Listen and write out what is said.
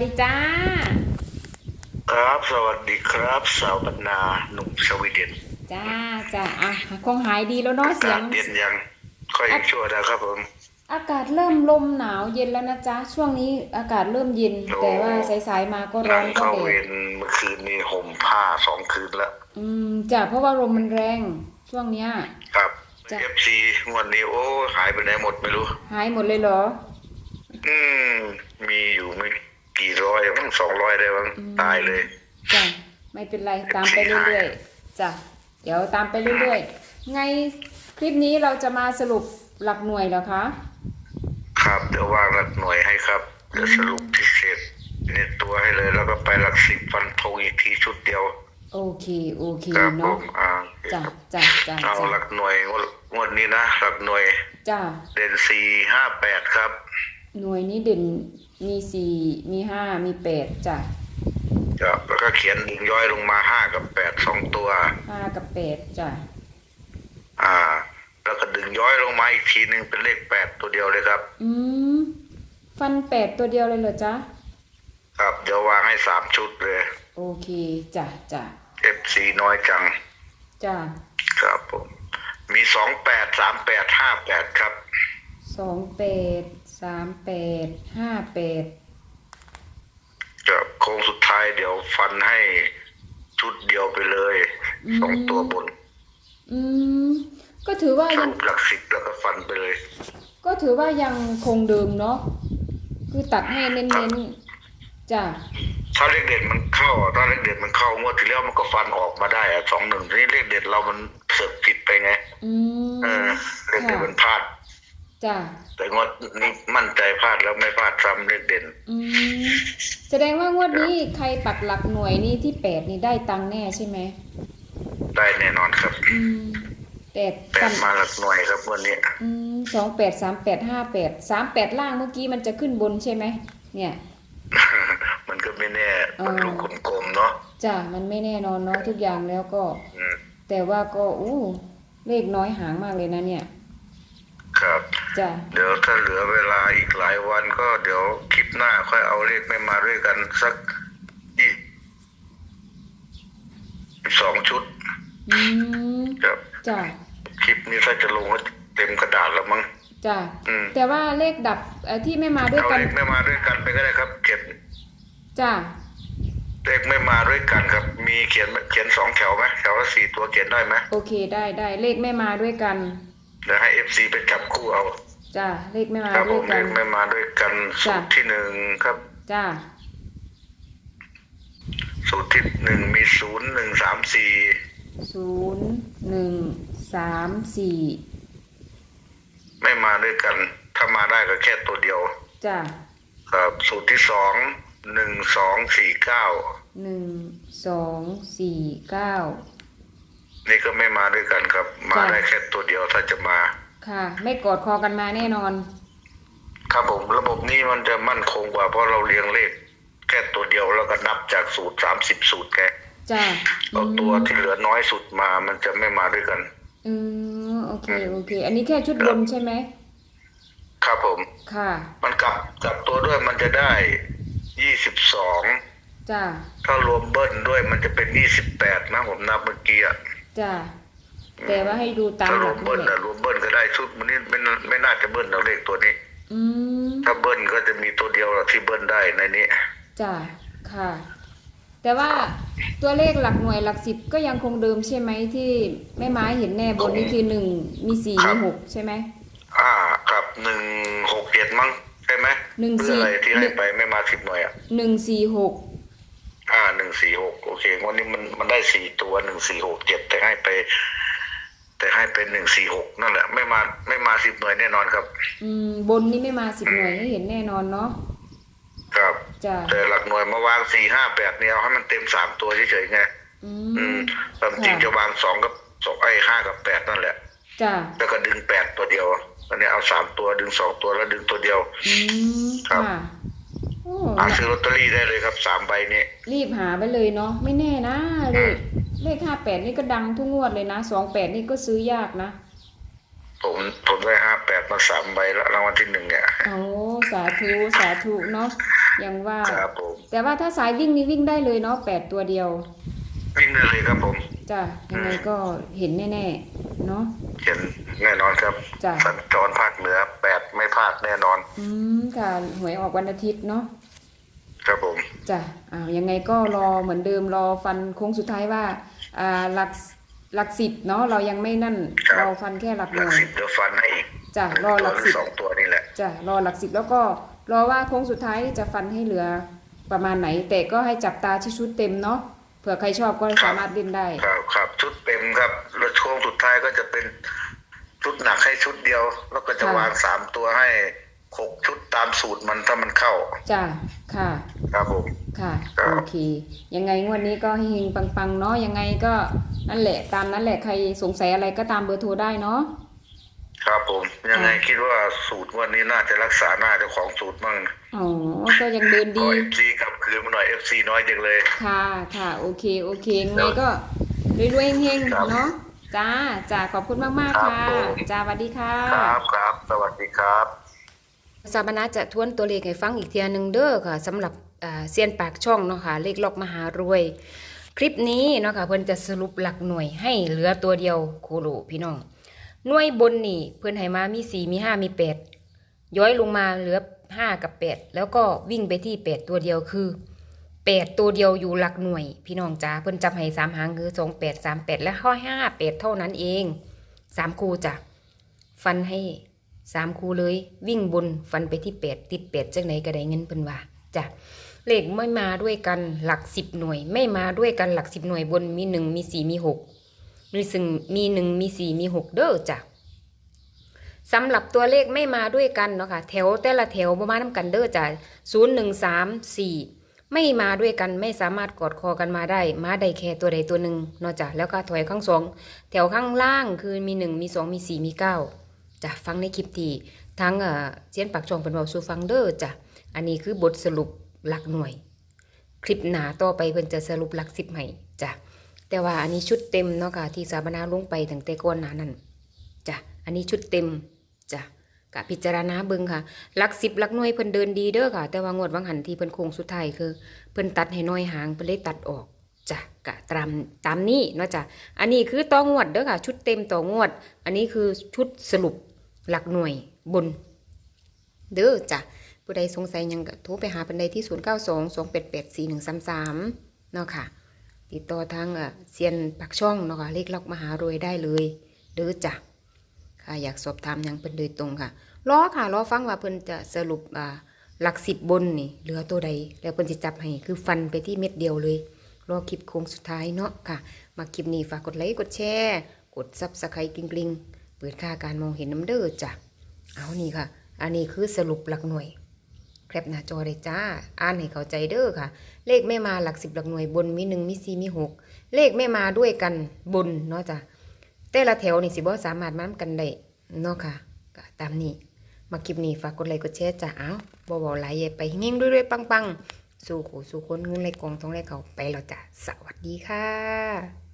ดีจ้า ครับ สวัสดีครับ สาวบรรณาหนุ่มสวีเดน จ้าจ้าอะคงหายดีแล้วเนาะอาเสียกางศเย็นยังค่อยยังชั่วนะครับผม อากาศเริ่มลมหนาวเย็นแล้วนะจ๊ะ ช่วงนี้อากาศเริ่มเย็นโอ้แต่ว่าสายๆมาก็ร้อนั่นงก็เข้าแดเวดรเมื่อคืนนี้ห่มผ้าสองคืนแล้วอืมจ้ะเพราะว่าลมมันแรงช่วงเนี้ย ครับจ้ะเอฟซีวันนี้โอ้หายไปไหนหมดไม่รู้ หายหมดเลยเหรอ อืม มีอยู่ไม่ กี่ร้อยมั้งสองร้อยได้มั้งอืมตายเลยจ้ะไม่เป็นไรตามไปเรื่อยๆจ้ะเดี๋ยวตามไปเรื่อยๆไงคลิปนี้เราจะมาสรุปหลักหน่วยเหรอคะ ครับเดี๋ยววางหลักหน่วยให้ครับเดี๋ยวสรุปพิเศษในตัวให้เลย แล้วก็ไปหลักสิบฟันธงอีกทีชุดเดียว โอเคโอเคครับผเนาะมอ่าจ้ะจ้ะจ้ะเอาจ้ะหลักหน่วยงวดงวดนี้นะหลักหน่วยจ้ะเด่นสี่ห้าแปดครับ หน่วยนี้เด่นมีสี่มีห้ามีแปดจ้ะครับแล้วก็เขียนดึงย้อยลงมาห้ากับแปดสองตัว ห้ากับแปดจ้ะอ่า แล้วก็ดึงย้อยลงมาอีกทีหนึ่งเป็นเลขแปดตัวเดียวเลยครับ อืมฟันแปดตัวเดียวเลยเหรอจ๊ะ ครับเดี๋ยววางให้สามชุดเลยโอเคจ้ะจ้ะเอฟซีน้อยจัง จ้ะครับผม มีสองแปดสามแปดห้าแปดครับ สองแปด สามแปดห้าแปดครับโค้งสุดท้ายเดี๋ยวฟันให้ชุดเดียวไปเลยสองตัวบน อืม ก็ถือว่าสยัง รุปหลักสิบแล้วก็ฟันไปเลย ก็ถือว่ายังคงเดิมเนาะ คือตัดให้เน้นๆจ้ะ ถ้าเลขเด็ดมันเข้าถ้าเลขเด็ดมันเข้างวดที่แล้วมันก็ฟันออกมาได้อะสองหนึ่งนี่เลขเด็ดเรามันเสือกผิดไปไง อืม เออเลขเด็ดมันพลาด จ้ะแต่งวดนี้มั่นใจพลาดแล้วไม่พลาดซ้ำเลขเด่น อืมแสดงว่างวดนี้ใครปักหลักหน่วยนี่ที่แปดนี่ได้ตังค์แน่ใช่ไหมได้แน่นอนครับอืมแปดแปฟัดนมาหลักหน่วยครับวันนี้อืมสองแปดสามแปดห้าแปดสามแปดล่างเมื่อกี้มันจะขึ้นบนใช่ไหมเนี่ย มันก็ไม่แน่เออมันลูกกลมๆเนาะจ้ะมันไม่แน่นอนเนาะทุกอย่างแล้วก็ อืมแต่ว่าก็อู้เลขน้อยหางมากเลยนะเนี่ยครับ จ้ะเดี๋ยวถ้าเหลือเวลาอีกหลายวันก็เดี๋ยวคลิปหน้าค่อยเอาเลขไม่มาด้วยกันสักยี่สองชุดอืมครับจ้ะคลิปนี้ถ้าจะลงก็เต็มกระดาษแล้วมั้ง จ้ะอืม แต่ว่าเลขดับเอ่อที่ไม่มาด้วยเอากันเลขไม่มาด้วยกันไปก็ได้ครับเขียนจ้ะเลขไม่มาด้วยกันครับ มีเขียนเขียนสองแถวไหมแถวละสี่ตัวเขียนได้ไหมโอเคได้ได้เลขไม่มาด้วยกัน เดี๋ยวให้เอฟซีไปจับคู่เอา จ้ะเลขไม่มาครับผด้วยมกัเลนขไม่มาด้วยกันสูจ้ะ ตรที่หนึ่งครับ จ้ะสูตรที่หนึ่งมีศูนย์หนึ่งสามสี่ศูนย์หนึ่งสามสี่ไม่มาด้วยกัน ถ้ามาได้ก็แค่ตัวเดียว จ้ะครับสูตรที่สองหนึ่งสองสี่เก้าหนึ่งสองสี่เก้า นี่ก็ไม่มาด้วยกันครับ มาจ้ะได้แค่ตัวเดียวถ้าจะมา ค่ะ ไม่กอดคอกันมาแน่นอน ครับผมระบบนี้มันจะมั่นคงกว่าเพราะเราเรียงเลข แค่ตัวเดียวแล้วก็นับจากสูตรสามสิบสูตรแกจ้ะเอาตัวที่เหลือน้อยสุดมามันจะไม่มาด้วยกันอืมโอเคโอเค อันนี้แค่ชุดบนใช่ไหมครับผม ค่ะ มันกลับกลับตัวด้วยมันจะได้ยี่สิบสองจ้ะถ้ารวมเบิ้ลด้วยมันจะเป็นยี่สิบแปดนะผมนับเมื่อกี้อะ จ้ะแต่ว่าให้ดูตามถ้ารหวลัมกเบิ้ลนี่แหอะละรวมเบิ้ลก็ได้ชุดมันนี้ไม่น่าไม่น่าจะเบิ้ลเอาเลขตัวนี้ อืมถ้าเบิ้ลก็จะมีตัวเดียวที่เบิ้ลได้ในนี้ จ้ะค่ะ แต่ว่าตัวเลขหลักหน่วยหลักสิบก็ยังคงเดิมใช่ไหมที่แม่ไม้เห็นแน่บนนี่คือหนึ่งมีสี่ครัมีบ หกใช่ไหม อ่าครับหนึ่งหกเจ็ดมั้งใช่ไหมหนึ่งเพื่สี่ออะไรที่ให้ไปไม่มาสิบหน่วยอะหนึ่งสี่หก อ่าหนึ่งสี่หกโอเควันนี้มันมันได้สี่ตัวหนึ่งสี่หกเจ็ดแต่ให้ไป แต่ให้เป็นหนึ่งสี่หกนั่นแหละ ไม่มาไม่มาสิบหน่วยแน่นอนครับ อืม บนนี่ไม่มาสิบหน่วยให้เห็นแน่นอนเนาะครับจ้ะแต่หลักหน่วยมาวางสี่ห้าแปดเนี่ยเอาให้มันเต็มสามตัวเฉยๆไงอือืมมความจริงค่ะจะวางสองกับสองไอ้ห้ากับแปดนั่นแหละ จ้ะแล้วก็ดึงแปดตัวเดียวอันนี้เอาสามตัวดึงสองตัวแล้วดึงตัวเดียว อืมครับ ค่ะโอ้ หาซื้อลอตเตอรี่ได้เลยครับสามใบนี้รีบหาไปเลยเนาะไม่แน่นะเลขเลขห้าแปดนี่ก็ดังทุกงวดเลยนะสองแปดนี่ก็ซื้อยากนะ ผมผมได้ห้าแปดมาสามใบแล้วรางวัลที่หนึ่งเนี่ยโอ้สาธุสาธุเนาะยังว่าครับผมแต่ว่าถ้าสายวิ่งนี่วิ่งได้เลยเนาะแปดตัวเดียว วิ่งได้เลยครับผมจ้ะยังไงก็เห็นแน่ๆเนาะเห็นแน่นอนครับจ้ะสัญจรภาคเหนือแปด ไม่พลาดแน่นอน อืมค่ะหวยออกวันอาทิตย์เนาะครับผมจ้ะอ้าวยังไงก็รอเหมือนเดิมรอฟันโค้งสุดท้ายว่า อ่าหลักหลักสิบเนาะเรายังไม่นั่นรอฟันแค่หลักหหลัน่กวยสิบเดี๋ยวฟันให้อีกจ้ะรอหลักตัวสิบ สองตัวนี่แหละจ้ะรอหลักสิบแล้วก็รอว่าโค้งสุดท้ายจะฟันให้เหลือประมาณไหน แต่ก็ให้จับตาที่ชุดเต็มเนาะเผื่อใครชอบก็สามารถเล่นได้ ครับครับชุดเต็มครับแล้วช่วงสุดท้ายก็จะเป็น ชุดหนักให้ชุดเดียว แล้วก็จะค่ะวางสามตัวให้หกชุดตามสูตรมันถ้ามันเข้า จ้ะค่ะ ครับผม ค่ะครับ โอเค ยังไงงวดนี้ก็เฮงๆปังๆเนาะยังไงก็นั่นแหละตามนั้นแหละใครสงสัยอะไรก็ตามเบอร์โทรได้เนาะ ครับผม ยังไงคิดว่าสูตรวันนี้น่าจะรักษาหน้าเจ้าของสูตรมั่งอ๋อ ก็ยังเดินขอดี เอฟซีกลับคืนมาหน่อยเอฟซีน้อยจังเลย ค่ะ ค่ะ โอเค โอเคยังไงก็รวยๆเฮงครับๆเนาะ จ้าจ้าขอบคุณมากๆครับค่ะผมจ้าสวัสดีค่ะ ครับครับสวัสดีครับสาบนาจะทวนตัวเลขให้ฟังอีกเทียหนึ่งเด้อค่ะสำหรับอ่าเซียนปากช่องเนาะค่ะเลขล็อกมหารวย คลิปนี้เนาะค่ะเพิ่นจะสรุปหลักหน่วยให้เหลือตัวเดียวโคโลพี่น้องหน่วยบนนี่เพิ่นให้มามีสี่มีห้ามีแปดย้อยลงมาเหลือห้ากับแปดแล้วก็วิ่งไปที่แปดตัวเดียวคือแปดตัวเดียวอยู่หลักหน่วย พี่น้องจ้าเพิ่นจับให้สามหางคือสองแปดสามแปดและข้อห้าแปดเท่านั้นเองสามคูจ้ะฟันให้สามคูเลย วิ่งบนฟันไปที่แปดติดแปดจังไหนก็ได้เงินเพิ่นว่าจ้ะเลขไม่มาด้วยกันหลักสิบหน่วย ไม่มาด้วยกันหลักสิบหน่วยบนมีหนึ่งมีสี่มีหกมีซึ่งมีหนึ่งมีสี่มีหกเด้อจ้ะสำหรับตัวเลขไม่มาด้วยกันเนาะค่ะแถวแต่ละแถวประมาณน้ำกันเด้อจ้ะศูนย์หนึ่งสามสี่ ไม่มาด้วยกันไม่สามารถกอดคอกันมาได้มาได้แค่ตัวใดตัวหนึ่งเนาะจ้ะแล้วก็ถอยข้างสองแถวข้างล่างคือมีหนึ่งมีสองมีสี่มีเก้าจ้ะฟังในคลิปที่ทั้งเออเสียนปากจองเป็นเบาสูฟังเด้อจ้ะอันนี้คือบทสรุปหลักหน่วย คลิปหนาต่อไปเพิ่นจะสรุปหลักสิบให้จ้ะแต่ว่าอันนี้ชุดเต็มเนาะค่ะที่สาบนาลงไปตั้งแต่ก่อนหน้านั้นจ้ะอันนี้ชุดเต็มจ้ะ กะพิจารณาเบิ่งค่ะหลักสิบหลักหน่วยเพิ่นเดินดีเด้อค่ะ แต่ว่างวดวังหันที่เพิ่นโค้งสุดท้ายคือ เพิ่นตัดให้น้อยหางเพิ่นเลยตัดออกจ้ะกะตามตามนี้เนาะจ้ะอันนี้คือต่องวดเด้อค่ะ ชุดเต็มต่องวด อันนี้คือชุดสรุปหลักหน่วยบน เด้อจ้ะผู้ใดสงสัยยังก็โทรไปหาเพิ่นได้ที่ 0922884133เนาะค่ะ ติดต่อทางเอ่อเซียนปักช่องเนาะค่ะเลขล็อกมหารวยได้เลยเด้อจ้ะ ค่ะอยากสอบถามยังเพิ่นโดยตรงค่ะรอค่ะรอฟังว่าเพิ่นจะสรุปอ่าหลักสิบบนนี่เหลือตัวใด แล้วเพิ่นจะจับให้คือฟันไปที่เม็ดเดียวเลย รอคลิปโค้งสุดท้ายเนาะค่ะ มาคลิปนี้ฝากกดไลค์กดแชร์กดซับสไครต์กริ๊งๆเปิดค่าการมองเห็นน้ำเด้อจ้ะเอานี่ค่ะ อันนี้คือสรุปหลักหน่วยแคปหน้าจอเลยจ้า อ่านให้เข้าใจเด้อค่ะ เลขไม่มาหลักสิบหลักหน่วยบนมีหนึ่งมีสี่มีหกเลขไม่มาด้วยกันบนเนาะจ้ะ แต่ละแถวนี่สิบ่สามารถมานกันได้เนาะค่ะก็ตามนี้มาคลิปนี้ฝากกดไลค์กดแชร์จ้าเอ้าบ่บ่หลายใหญ่ไปเฮงๆด้วยๆปังๆ สู่ขู่สู่คนเงินไหลกองท้องไหลเขาไปแล้วจ้ะสวัสดีค่ะ